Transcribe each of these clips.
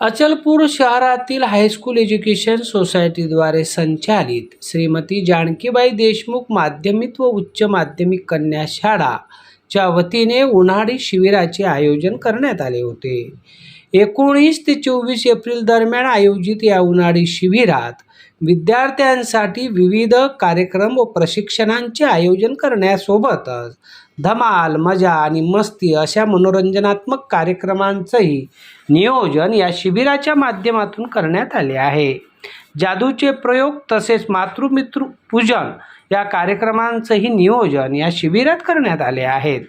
अचलपूर शहरातील high school education सोसायटीद्वारे संचालित श्रीमती जानकीबाई देशमुख माध्यमिक व उच्च माध्यमिक कन्या शाळा च्या वतीने उन्हाळी शिबिराचे आयोजन करण्यात आले होते. एकोणीस ते चोवीस एप्रिल दरम्यान आयोजित या उन्हाळी शिबिरात विद्यार्थ्यांसाठी विविध कार्यक्रम व प्रशिक्षणांचे आयोजन करण्यासोबतच धमाल मजा आणि मस्ती अशा मनोरंजनात्मक कार्यक्रमांचंही नियोजन या शिबिराच्या माध्यमातून करण्यात आले आहे. जादूचे प्रयोग तसेच मातृमित्र पूजन या कार्यक्रमांचंही नियोजन या शिबिरात करण्यात आले आहेत.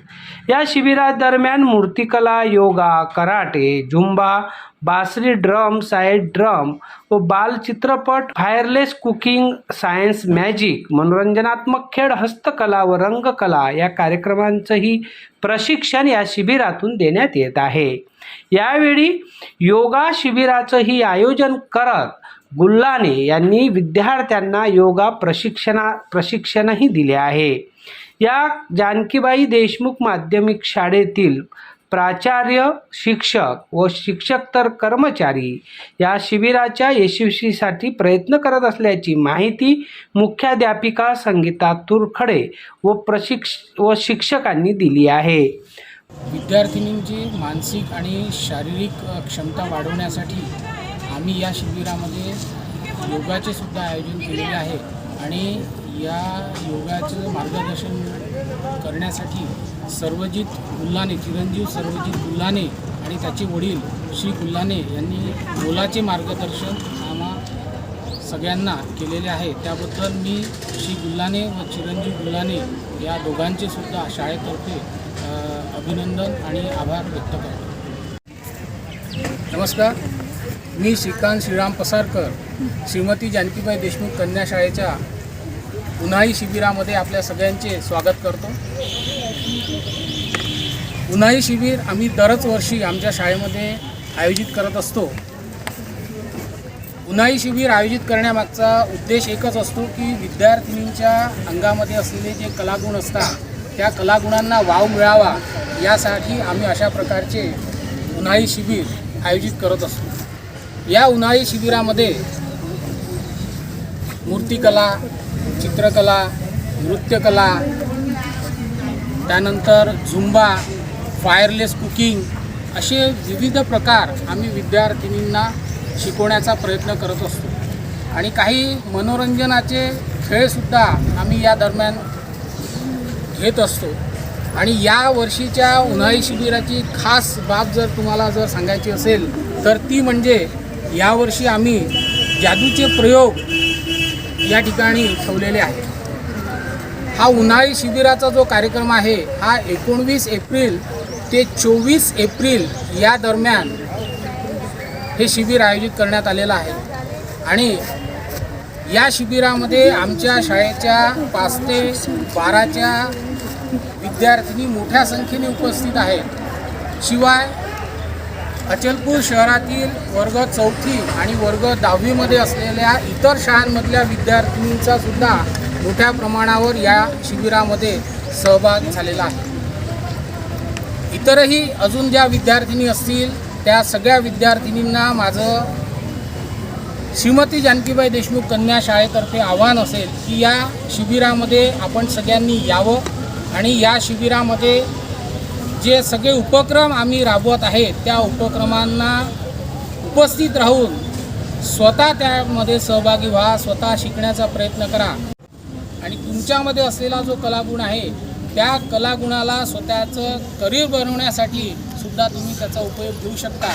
या शिबिरादरम्यान मूर्तिकला योगा कराटे झुंबा बासरी ड्रम साईड ड्रम व बाल चित्रपट फायरलेस कुकिंग सायन्स मॅजिक मनोरंजनात्मक खेळ हस्तकला व रंगकला या कार्यक्रमांचंही प्रशिक्षण या शिबिरातून देण्यात येत आहे. यावेळी योगा शिबिराचंही आयोजन करत गुल्लाने यांनी विद्यार्थ्यांना योगा प्रशिक्षणा प्रशिक्षणही दिले आहे. या जानकीबाई देशमुख माध्यमिक शाळेतील प्राचार्य शिक्षक व शिक्षक तर कर्मचारी या शिबिराच्या यशस्वीसाठी प्रयत्न करत असल्याची माहिती मुख्याध्यापिका संगीता तुरखडे व प्रशिक्ष व शिक्षकांनी दिली आहे. विद्यार्थिनींची मानसिक आणि शारीरिक क्षमता वाढवण्यासाठी आम्ही या शिबिरामध्ये योगाचे सुद्धा आयोजन केलेले आहे आणि या योगाचं मार्गदर्शन करण्यासाठी सर्वजित गुल्लाने चिरंजीव सर्वजित गुल्लाने आणि त्याचे वडील श्री गुल्लाने यांनी मोलाचे मार्गदर्शन आम्हा सगळ्यांना केलेले आहे. त्याबद्दल मी श्री गुल्लाने व चिरंजीव गुल्लाने या दोघांचे सुद्धा शाळेतर्फे अभिनंदन आणि आभार व्यक्त करतो. नमस्कार. मी श्रीकांत श्रीराम पसारकर श्रीमती जानकीबाई देशमुख कन्या शाळेच्या उन्हाळी शिबिरामध्ये आपल्या सगळ्यांचे स्वागत करतो. उन्हाळी शिबिर आम्ही दरच वर्षी आमच्या शाळेमध्ये आयोजित करत असतो. उन्हाळी शिबिर आयोजित करण्यामागचा उद्देश एकच असतो की विद्यार्थिनींच्या अंगामध्ये असलेले जे कलागुण असतात त्या कलागुणांना वाव मिळावा यासाठी आम्ही अशा प्रकारचे उन्हाळी शिबिर आयोजित करत असतो. या उन्हाळी शिबिरामध्ये मूर्तिकला चित्रकला नृत्यकला त्यानंतर झुंबा फायरलेस कुकिंग असे विविध प्रकार आम्ही विद्यार्थिनींना शिकवण्याचा प्रयत्न करत असतो. आणि काही मनोरंजनाचे खेळसुद्धा आम्ही या दरम्यान घेत असतो. आणि या वर्षीच्या उन्हाळी शिबिराची खास बाब जर तुम्हाला जर सांगायची असेल तर ती म्हणजे यावर्षी आम्ही जादूचे प्रयोग या ठिकाणी ठेवलेले आहे हा उन्हाळी शिबिराचा जो कार्यक्रम आहे हा एकोणवीस एप्रिल ते चोवीस एप्रिल या दरम्यान हे शिबिर आयोजित करण्यात आलेलं आहे. आणि या शिबिरामध्ये आमच्या शाळेच्या पाच ते बाराच्या विद्यार्थिनी मोठ्या संख्येने उपस्थित आहेत. शिवाय अचलपूर शहरातील वर्ग चौथी आणि वर्ग दहावीमध्ये असलेल्या इतर शाळांमधल्या विद्यार्थिनींचा सुद्धा मोठ्या प्रमाणावर या शिबिरामध्ये सहभाग झालेला आहे. इतरही अजून ज्या विद्यार्थिनी असतील त्या सगळ्या विद्यार्थिनींना माझं श्रीमती जानकीबाई देशमुख कन्या शाळेतर्फे आव्हान असेल की या शिबिरामध्ये आपण सगळ्यांनी यावं आणि या शिबिरामध्ये जे सगळे उपक्रम आम्ही राबवत आहे त्या उपक्रमांना उपस्थित राहून स्वतः त्यामध्ये सहभागी व्हा स्वतः शिकण्याचा प्रयत्न करा. आणि तुमच्यामध्ये असलेला जो कलागुण आहे त्या कलागुणाला स्वतःचं करिअर बनवण्यासाठी सुद्धा तुम्ही त्याचा उपयोग घेऊ शकता.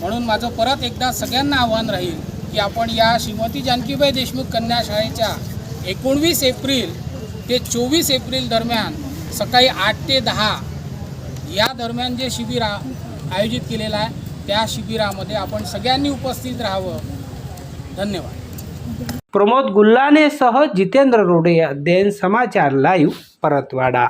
म्हणून माझं परत एकदा सगळ्यांना आव्हान राहील की आपण या श्रीमती जानकीबाई देशमुख कन्या शाळेच्या एकोणवीस एप्रिल ते चोवीस एप्रिल दरम्यान सकाळी आठ ते दहा या दरम्यान जे शिबिर आयोजित केलेलं आहे त्या शिबिरामध्ये आपण सगळ्यांनी उपस्थित राहावं. धन्यवाद. प्रमोद गुल्लाने सह जितेंद्र रोडे अध्ययन समाचार लाईव्ह परतवाडा.